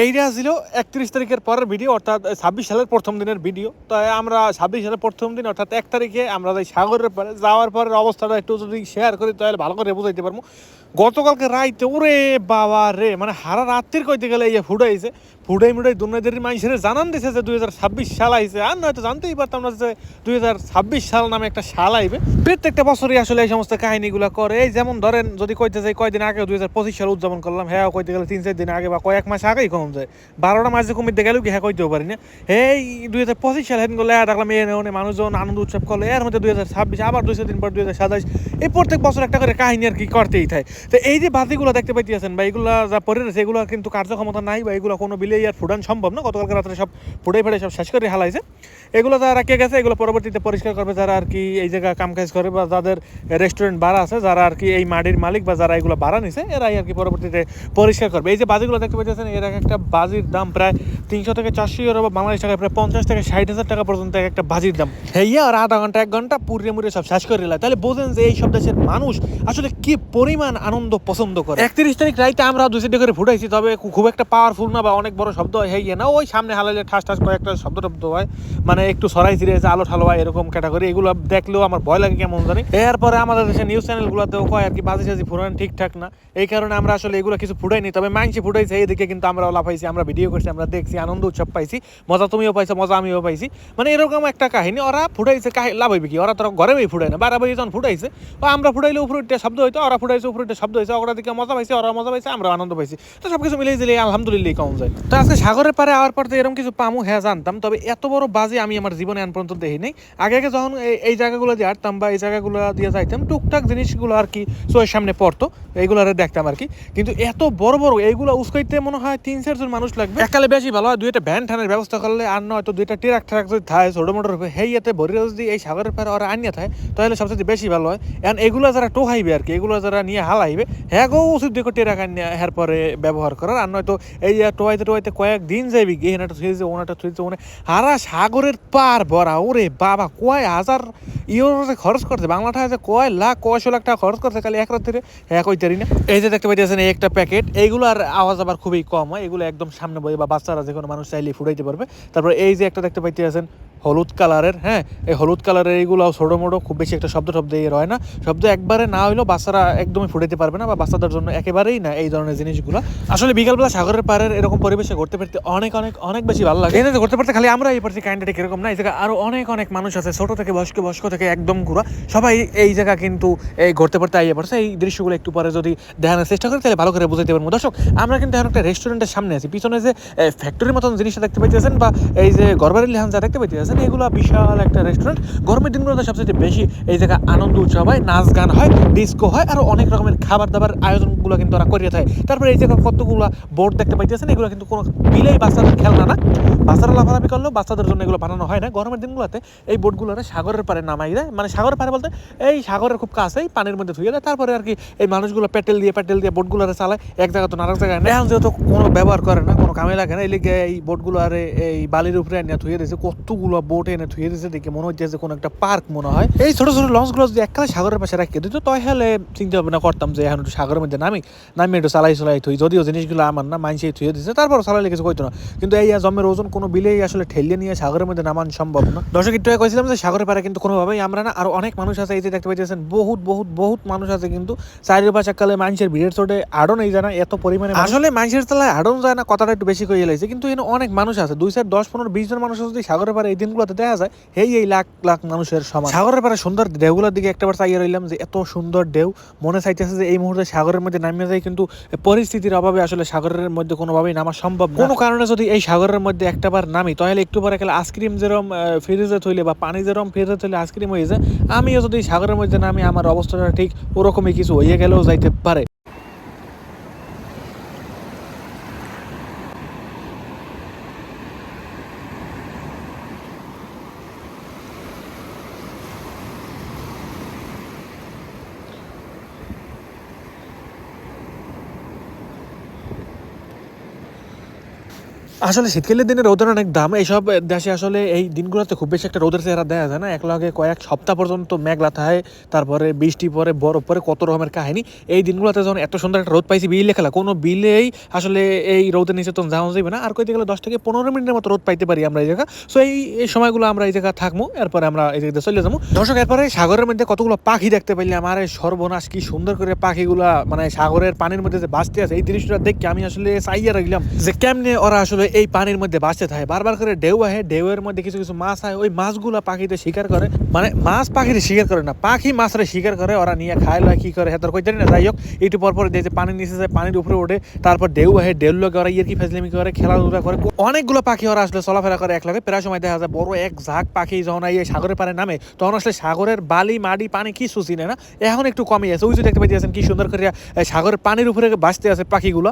এইটা ছিল একত্রিশ তারিখের পরের ভিডিও অর্থাৎ ছাব্বিশ সালের প্রথম দিনের ভিডিও তো আমরা ছাব্বিশ সালের প্রথম দিন, অর্থাৎ এক তারিখে আমরা যাই সাগরের পরে, যাওয়ার পরের অবস্থাটা একটু যদি শেয়ার করি, তাহলে ভালো করে বুঝাইতে পারব। গতকালকে রাইতে, ওরে বাবা রে মানে হারা রাত্রির কইতে গেলে এই ফুটাইছে ফুটাই মুটাই দুনিয়াদের মানুষের জানান দিছে যে দুই হাজার ছাব্বিশ সাল আইছে। আর নয়তো জানতেই পারতাম না যে দুই হাজার ছাব্বিশ সাল নামে একটা সাল আইবে। প্রত্যেকটা বছরই আসলে এই সমস্ত কাহিনীগুলো করে। এই যেমন ধরেন, যদি কইতে যাই, কয়দিন আগে দুই হাজার পঁচিশ সাল উদযাপন করলাম হ্যাঁ কইতে গেলে তিন চার দিন আগে বা কয়েক মাস আগেই কম যায়। বারোটা মাস যে কমিতে গেলেও কি হ্যাঁ কইতেও পারি না। এই দুই হাজার পঁচিশ সাল হেন করলে দেখলাম এ নেওনে মানুষজন আনন্দ উৎসব করল। এর মধ্যে দুই হাজার ছাব্বিশ, আবার দুই দিন পর দুই হাজার সাতাশ এই প্রত্যেক বছর একটা করে কাহিনী আর কি করতেই থাকে। তো এই যে বাতিগুলো দেখতে পাইতেছেন বা এগুলো যা পরে রয়েছে, এগুলো কিন্তু কার্যক্ষমতা নাই বা এগুলো কোনো বিলেই আর ফুটান সম্ভব না। গতকালকে রাত্রে সব ফুটাই ফেটে সব শেষ করে হালাইছে। এগুলো যারা কে গেছে, এগুলো পরবর্তীতে পরিষ্কার করবে। যারা আর কি এই জায়গা কাম কাজ করে বা যাদের রেস্টুরেন্ট ভাড়া আছে, যারা আর কি এই মাটির মালিক বা যারা এগুলো ভাড়া নিছে, এরাই আর কি পরবর্তীতে পরিষ্কার করবে। এই যে বাজিগুলো দেখতে পাইতেছেন, এর এক একটা বাজির দাম প্রায় তিনশো থেকে চারশো ইউরো বা বাংলাদেশ টাকায় প্রায় পঞ্চাশ থেকে ষাট হাজার টাকা পর্যন্ত এক একটা বাজির দাম। হেইয়া আর আধা ঘণ্টা, এক ঘণ্টা পুরিয়ে মুড়িয়ে সব শেষ করে তাহলে বোঝেন যে এই সব দেশের মানুষ আসলে কি পরিমাণ আনন্দ পছন্দ করে। একত্রিশ তারিখ রাইতে আমরা দুই সাইডে করে ফুটাইছি তবে খুব একটা পাওয়ারফুল না বা অনেক বড় শব্দ হয়, হেইয়া না। ওই সামনে হালাইলে ঠাস ঠাস কয়েকটা শব্দ টব্দ হয় মানে একটু সরাই যে আলো ঠালো হয় এরকম ক্যাটাগরি এগুলো দেখলেও আমার ভয় লাগে কেমন জানি। এরপরে আমাদের দেশের নিউজ চ্যানেলগুলোতেও কয় আর কি, বাজি সাজি ফুরান ঠিকঠাক না। এই কারণে আমরা আসলে এগুলো কিছু ফুটাইনি, তবে মাংসি ফুটাইছে, এইদিকে কিন্তু আমরা লাফাইছি, আমরা ভিডিও করছি, আমরা দেখছি, আনন্দ উৎসব পাইছি। মজা তুমিও পাইছো, মজা আমিও পাইছি। মানে এরকম একটা কাহিনী, ওরা ফুটাইছে লাভ হইবে কি? ওরা তোরা ঘরে ফুটায় না, বারাবারি যখন ফুটাইছে আমরা ফুটাইলে উপরে শব্দ হইতো, ওরা ফুটাইছে উপরে শব্দ হয়েছে ওরা দিকে মজা পাইছে ওরা মজা পাইছে আমরা আনন্দ পাইছি। তো সব কিছু মিলিয়ে দিলে আলহামদুলিল্লাহ কম যায়। তো আজকে সাগরের পারে আওয়ার পর তো এরকম কিছু পামু হ্যাঁ জানতাম। তবে এত বড় বাজে আমি আমার জীবনে আন পর্যন্ত দেখি নাই আগে আগে যখন এই- জায়গাগুলো দিয়ে হাঁটতাম বা এই জায়গাগুলো দিয়ে যাইতাম, টুকটাক জিনিসগুলো আর কি চোখের সামনে পড়তো এইগুলো দেখতাম আর কি। কিন্তু এত বড় বড়, এইগুলো উস্কাইতে মনে হয় তিন চারজন মানুষ লাগবে। একালে বেশি ভালো হয়, দুইটা ভ্যান ঠানের ব্যবস্থা করলে আর নয়, তো দুইটা ট্রাক ট্রাক যদি থাকে ছোটো মোটর হেই, এতে ভরি যদি এই সাগরের পারে ওরা আনিয়ে থাকে তাহলে সবচেয়ে বেশি ভালো হয়। এখন এগুলো যারা টোহাইবে আর কি এগুলো যারা নিয়ে হালাইবে হ্যাঁ গো উচিত দেখো ট্রাক আনিয়ে হের পরে ব্যবহার করার। আর নয় তো এই যে টোয়াইতে টোয়াইতে কয়েক দিন যাবি গিয়ে হেনাটা থুয়েছে ওনাটা থুয়েছে ওনে হারা সাগরের পার ভরা, ওরে বাবা, কয় হাজার ইউরো খরচ করছে। বাংলাটা যে কয় লাখ, কয়শো লাখ টাকা খরচ করছে খালি এক রাত্রে হ্যাঁ কইতারি না। এই যে দেখতে পাইতেছেন এই একটা প্যাকেট, এইগুলো আর আওয়াজ আবার খুবই কম হয়। এগুলো একদম সামনে বই বা বাচ্চারা যে কোনো মানুষ চাইলে ফুটাইতে পারবে। তারপর এই যে একটা দেখতে পাইতেছেন হলুদ কালারের হ্যাঁ? এই হলুদ কালারের এইগুলো ছোটো মোটো খুব বেশি একটা শব্দ শব্দ এর হয় না। শব্দ একবারে না হইলেও বাচ্চারা একদমই ফুটাইতে পারবে না বা বাচ্চাদের জন্য একেবারেই না এই ধরনের জিনিসগুলো। আসলে বিকালবেলা সাগরের পাড়ের এরকম পরিবেশে ঘুরতে ফিরতে অনেক অনেক অনেক বেশি ভালো লাগে। এতে ঘুরতে পারতে খালি আমরা এই পারছি কাইন্ডাটি কীরকম না? এই জায়গায় আরও অনেক অনেক মানুষ আছে, ছোট থেকে বয়স্ক বয়স্ক থেকে একদম ঘুরা সবাই এই জায়গা কিন্তু এই ঘুরতে পারতে আইয়ে পড়ছে। এই দৃশ্যগুলো একটু পরে যদি দেখানোর চেষ্টা করি, তাহলে ভালো করে বুঝাইতে পারব। দর্শক, আমরা কিন্তু এখন একটা রেস্টুরেন্টের সামনে আছি। পিছনে যে ফ্যাক্টরির মতন জিনিসটা দেখতে পাইতেছেন বা এই যে গরবারি লিহান যা দেখতে পাইতেছেন এগুলো বিশাল একটা রেস্টুরেন্ট গরমের দিনগুলোতে সবচেয়ে বেশি এই জায়গায় আনন্দ উৎসব হয়, নাচ গান হয় ডিস্কো হয়, আর অনেক রকমের খাবার দাবার আয়োজনগুলো কিন্তু ওরা করিয়ে থাকে। তারপরে এই জায়গায় কতগুলো বোর্ড দেখতে পাইতেছেন, এগুলো কিন্তু কোনো বিলেই বাচ্চাদের খেলনা না। বাচ্চারা লাফালাফি করলেও বাচ্চাদের জন্য এগুলো বানানো হয় না। গরমের দিনগুলোতে এই বোটগুলোরে সাগরের পারে নামাই দেয়। মানে সাগরের পারে বলতে এই সাগরের খুব কাছেই পানির মধ্যে ধুয়ে দেয়। তারপরে আর কি এই মানুষগুলো পেটেল দিয়ে পেটেল দিয়ে বোটগুলোরে চালায়। এক জায়গা তো আরেক জায়গায়। এখন যেহেতু কোনো ব্যবহার করে না, কোনো কামে লাগে না, এই লিগে এই বোটগুলো আর এই বালির উপরে এনে ধুয়ে দিয়েছে। কতগুলো বোট এনে ধুয়ে দিয়েছে দেখে মনে হচ্ছে যে কোনো একটা পার্ক মনে হয়। এই ছোট ছোট লঞ্চগুলো যদি এককালে সাগরের পাশে রাখি দিত তাই হলে চিন্তা ভাবনা করতাম যে এখন একটু সাগরের মধ্যে নামি নামি একটু চালাই চালাই থুই। যদিও জিনিসগুলো আমার না, মাইনসে থুয়ে দিচ্ছে তারপর চালাইলে কিছু কইতো না। কিন্তু এই জমের ওজন কোনো বিলেই আসলে ঠেলিয়ে নিয়ে সাগরের মধ্যে নামান সম্ভব না। দর্শক, একটু আগে কইছিলাম যে সাগরের পারে কিন্তু কোনোভাবেই আমরা না, আর অনেক মানুষ আছে, এই যে দেখতে পাইতেছেন, বহুত বহুত বহুত মানুষ আছে কিন্তু চারির পাশে কালে মানুষের ভিড়ের চোটে আড়ন এই জানা এত পরিমাণে আসলে মানুষের তলায় আড়ন যায় না, কথাটা একটু বেশি কইয়ে লাইছে, কিন্তু এখানে অনেক মানুষ আছে। দুই চার দশ, পনেরো, বিশ জন মানুষ যদি সাগরের পারে এই দিনগুলোতে দেখা যায়, এই এই লাখ লাখ মানুষের সমান। সাগরের পারে সুন্দর ঢেউগুলোর দিকে একটাবার চাইয়ে রইলাম যে এত সুন্দর ঢেউ। মনে চাইতেছে যে এই মুহূর্তে সাগরের মধ্যে নামিয়ে যায় কিন্তু পরিস্থিতির অভাবে আসলে সাগরের মধ্যে কোনোভাবেই নামা সম্ভব। কোনো কারণে যদি এই সাগরের মধ্যে একটাবার নামি, তাহলে একটু পরে গেলে আইসক্রিম যেরকম ফ্রিজে থইলে বা পানি যেরকম ফ্রিজে থইলে আইসক্রিম হয়ে যায়, আমিও যদি সাগরের মধ্যে নামি, আমার অবস্থাটা ঠিক ওরকমই কিছু হয়ে গেলেও যাইতে পারে। আসলে শীতকালের দিনে রোদের অনেক দাম। এইসব দেশে আসলে এই দিনগুলোতে খুব বেশি একটা রোদের চেহারা দেখা যায় না। এক লগে কয়েক সপ্তাহ পর্যন্ত মেঘলা থাকে, তারপরে বৃষ্টি পরে, বরফ পরে, কত রকমের কাহিনী। এই দিনগুলোতে যখন এত সুন্দর একটা রোদ পাইছি বিলে খেলা কোনো বিলেই আসলে এই রোদের নিচে তো যাওয়া যাবে না। আর কইতে গেলে দশ থেকে পনেরো মিনিটের মতো রোদ পাইতে পারি আমরা এই জায়গা। সো এই এই সময়গুলো আমরা এই জায়গা থাকব এরপরে আমরা এই জায়গাতে চলে যাব। দর্শক, এরপরে সাগরের মধ্যে কতগুলো পাখি দেখতে পাইলে আমার এই সর্বনাশ, কি সুন্দর করে পাখিগুলা মানে সাগরের পানির মধ্যে যে বাঁচতে আছে, এই দৃশ্যটা দেখে আমি আসলে চাইয়া রাখলাম যে কেমনে ওরা আসলে এই পানির মধ্যে বাঁচতে থাকে। বারবার করে ঢেউ আহে, ঢেউয়ের মধ্যে কিছু কিছু মাছ আয় ওই মাছগুলা পাখিতে শিকার করে। মানে মাছ পাখিতে শিকার করে না, পাখি মাছরে শিকার করে, ওরা নিয়ে খায় লয়, কি করে হেতর কই জানি না, যাই হোক, একটু পর পর যে পানির নিচে যায়, পানির উপরে ওঠে, তারপর ঢেউ আহে ঢেউ লোকে ওরা ইয়ে কি ফেজলামি করে, খেলাধুলা করে অনেকগুলো পাখি ওরা আসলে চলাফেরা করে এক লগে প্রায় সময় দেখা যায় বড় এক ঝাঁক পাখি যখন এই সাগরের পারে নামে, তখন আসলে সাগরের বালি, মাটি, পানি কি চিনে না। এখন একটু কমে আছে। ওই যে দেখতে পাইতেছেন কি সুন্দর করে সাগরের পানির উপরে বাঁচতে আছে পাখিগুলো।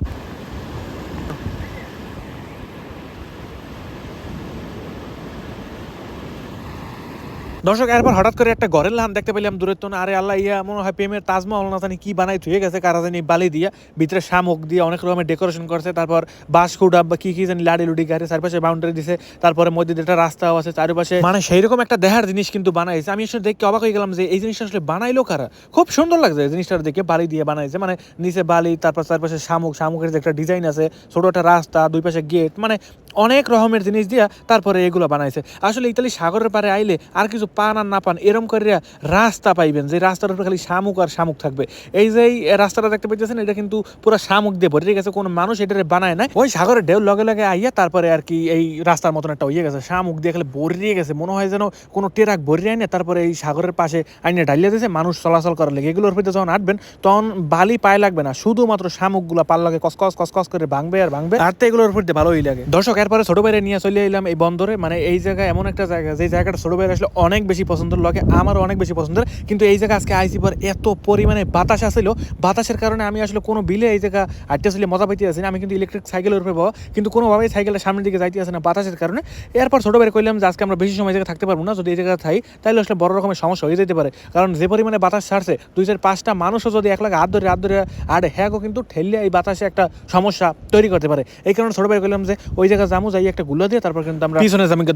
দর্শক, এরপর হঠাৎ করে একটা ঘরের লাহান দেখতে পেলাম দূরের তো আরে আল্লাহ, ইয়া, মনে হয় প্রেমের তাজমহল না জানি কি বানাই থুয়ে গেছে, কারা জানি বালি দিয়া, ভিতরে শামুক দিয়ে অনেক রকমের ডেকোরেশন করছে, তারপর বাস খুডা বা কি কি জানি লাড়ি লুডি গাড়ি চারপাশে বাউন্ডারি দিছে, তারপরে মধ্যে একটা রাস্তাও আছে চারিপাশে। মানে সেই রকম একটা দেহার জিনিস কিন্তু বানাইছে। আমি আসলে দেখে অবাক হয়ে গেলাম যে এই জিনিসটা আসলে বানাইলো কারা? খুব সুন্দর লাগছে এই জিনিসটা দেখে, বালি দিয়ে বানাইছে। মানে নিচে বালি, তারপর চারপাশে শামুক, শামুকের যে একটা ডিজাইন আছে, ছোট একটা রাস্তা, দুই পাশে গেট মানে অনেক রকমের জিনিস দিয়া তারপরে এগুলো বানাইছে। আসলে ইতালি সাগরের পারে আইলে আর কিছু পান আর না পান, এরম করে রাস্তা পাইবেন, যে রাস্তার উপরে খালি শামুক আর শামুক থাকবে। এই যে রাস্তাটা দেখতে পাইতেছেন, এটা কিন্তু পুরো শামুক দিয়ে ভরে গেছে, কোনো মানুষ এটারে বানায় না ওই সাগরের ঢেউ লগে লগে আইয়া তারপরে আর কি এই রাস্তার মতন একটা ইয়ে গেছে, শামুক দিয়ে খালি ভরিয়ে গেছে, মনে হয় যেন কোনো টেরাক ভরিয়ে আইনে, তারপরে এই সাগরের পাশে আইনে ঢালিয়ে দিয়েছে মানুষ চলাচল করার লেগে। এগুলোর ভিতরে যখন আটবেন, তখন বালি পায়ে লাগবে না, শুধুমাত্র শামুকগুলো পাল লাগে কসকস কসকস করে ভাঙবে আর ভাঙবে। আর তো এগুলোর দিয়ে ভালোই লাগে। দর্শক, এরপরে ছোট বাইরে নিয়ে চলে এলাম এই বন্দরে। মানে এই জায়গা এমন একটা জায়গা, যে জায়গাটা ছোট বাইরে আসলে অনেক বেশি পছন্দের, লগে আমারও অনেক বেশি পছন্দের। কিন্তু এই জায়গা আজকে আইসি পর এত পরিমাণে বাতাস আসছিল বাতাসের কারণে আমি আসলে কোনো বিলে এই জায়গা আসলে মজা পাইতে আসি আমি কিন্তু ইলেকট্রিক সাইকেলের উপরে পাবো কিন্তু কোনোভাবেই সাইকেলের সামনের দিকে যাইতে আসে না বাতাসের কারণে। এরপর ছোট বাইরে কইলাম যে, আজকে আমরা বেশি সময় থাকতে পারব না। যদি এই জায়গায় থাই তাহলে আসলে বড় রকমের সমস্যা হয়ে যেতে পারে। কারণ যে পরিমাণে বাতাস ছাড়ছে, দুই চার পাঁচটা মানুষও যদি এক লাখ হাত ধরে হাত ধরে আড়ে হ্যাঁ কিন্তু ঠেললে এই বাতাসে একটা সমস্যা তৈরি করতে পারে। এই কারণে ছোট ভাই করলাম যে, ওই জায়গায় যাব যাই একটা গুলো দিয়ে, তারপর কিন্তু আমরা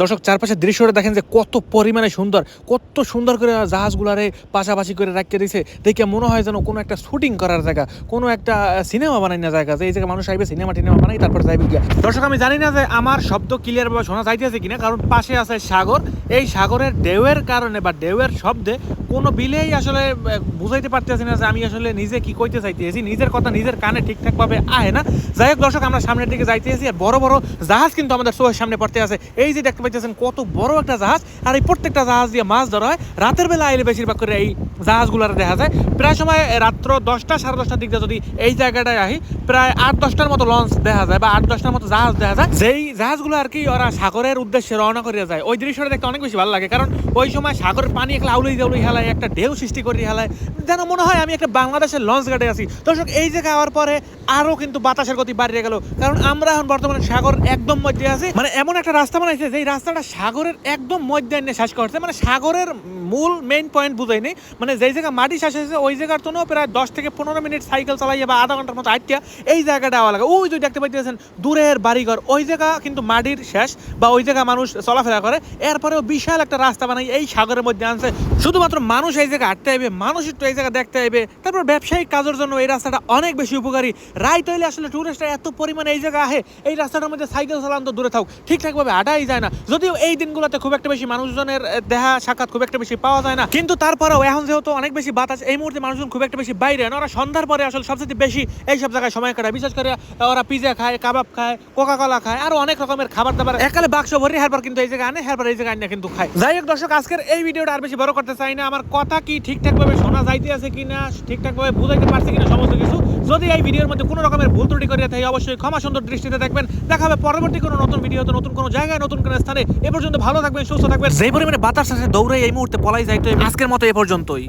দর্শক, চারপাশের দৃশ্যটা দেখেন যে কত পরিমাণে সুন্দর কত সুন্দর করে জাহাজগুলারে পাশাপাশি করে রাখিয়ে দিছে। দেখে মনে হয় যেন কোনো একটা শুটিং করার জায়গা, কোনো একটা সিনেমা বানাই না জায়গা যে এই জায়গায় মানুষ আইবে সিনেমা টিনেমা বানাই, তারপর যাইবে গিয়া। দর্শক, আমি জানি না যে আমার শব্দ ক্লিয়ার ভাবে শোনা যাইতেছে কিনা, কারণ পাশে আছে সাগর। এই সাগরের ঢেউয়ের কারণে বা ঢেউয়ের শব্দে কোনো বিলেই আসলে বুঝাইতে পারতেছি না যে আমি আসলে নিজে কি কইতে চাইতেছি। নিজের কথা নিজের কানে ঠিকঠাক ভাবে আহে না। যাই হোক দর্শক, আমরা সামনের দিকে যাইতেছি আর বড় বড় জাহাজ কিন্তু আমাদের চোখের সামনে পড়তে আছে। এই যে দেখতে পাইতেছেন কত বড় একটা জাহাজ, আর এই প্রত্যেকটা জাহাজ দিয়ে মাছ ধরা হয়। রাতের বেলা আইলে বেশিরভাগ করে এই জাহাজগুলো দেখা যায়। প্রায় সময় রাত্র দশটা, সাড়ে দশটার দিক যদি এই জায়গাটায় আহি প্রায় আট, দশটার মতো লঞ্চ দেখা যায় বা আট, দশটার মতো জাহাজ দেখা যায়। যেই জাহাজগুলো আর কি ওরা সাগরের উদ্দেশ্যে রওনা করিয়া যায়, ওই দৃশ্যটা দেখতে অনেক বেশি ভালো লাগে। কারণ ওই সময় সাগরের পানি একলা আউলই জাউলই হেলায়, একটা ঢেউ সৃষ্টি করি হেলায়। যেন মনে হয় আমি একটা বাংলাদেশের লঞ্চ ঘাটে আছি। দর্শক, এই জায়গায় আওয়ার পরে আরও কিন্তু বাতাসের গতি বাড়িয়ে গেল। কারণ আমরা এখন বর্তমানে সাগর একদম মধ্যে আছি। মানে এমন একটা রাস্তা বানাইছে যে রাস্তাটা সাগরের একদম মধ্যে এনে শেষ করছে। মানে সাগরের মূল মেইন পয়েন্ট বুঝাইনি মানে যেই জায়গা মাটি শেষ হয়েছে, ওই জায়গার তো প্রায় দশ থেকে পনেরো মিনিট সাইকেল চালাইয়া বা আধা ঘণ্টার মতো আটটা এই জায়গাটা আওয়া লাগে। ওই যে দেখতে পাইতেছেন, দূরের বাড়িঘর, ওই জায়গা কিন্তু মাটির শেষ বা ওই জায়গা মানুষ চলাফেরা করে। এরপরেও বিশাল একটা রাস্তা বানাই, এই সাগরের মধ্যে আনছে। শুধুমাত্র মানুষ এই জায়গা হাঁটতে আইবে মানুষ একটু এই জায়গা দেখতে আইবে। তারপর ব্যবসায়িক কাজের জন্য এই রাস্তাটা অনেক বেশি উপকারী। রাইত হইলে আসলে টুরিস্টরা এত পরিমাণে এই জায়গা আহে, এই রাস্তাটার মধ্যে সাইকেল চালান তো দূরে থাক ঠিকঠাকভাবে আটাই যায় না। যদিও এই দিনগুলোতে খুব একটা বেশি মানুষজনের দেখা সাক্ষাৎ খুব একটা বেশি পাওয়া যায় না। কিন্তু তারপরেও এখন যেহেতু অনেক বেশি বাতাস, এই মুহূর্তে মানুষজন খুব একটা বেশি বাইরে না। ওরা সন্ধ্যার পরে আসলে সবচেয়ে বেশি এই সব জায়গায় সময় কাটায়। বিশেষ করে ওরা পিজা খায় কাবাব খায় কোকা কোলা খায়, আরও অনেক রকমের খাবার দাবার একালে বাক্স ভরি হারবার কিন্তু এই জায়গায় আনে হারবার এই জায়গায় আনে কিন্তু খায়। যাই হোক দর্শক, আজকের এই ভিডিওটা আর বেশি বড় করতে চাই না। আমার কথা কি ঠিকঠাক ভাবে শোনা যাইতে আছে কিনা ঠিকঠাক ভাবে বুঝাইতে পারছে কিনা সমস্ত কিছু যদি এই ভিডিওর মধ্যে কোনো রকমের ভুল ত্রুটি করে থাকে অবশ্যই ক্ষমা সুন্দর দৃষ্টিতে দেখবেন। দেখা হবে পরবর্তী কোনো নতুন ভিডিওতে নতুন কোনো জায়গায় নতুন কোনো স্থানে। এ পর্যন্ত ভালো থাকবেন সুস্থ থাকবেন। যে পরিমাণে বাতাস আছে দৌড়ে এই মুহূর্তে পলাই যাইতে আজকের মতো এ পর্যন্তই।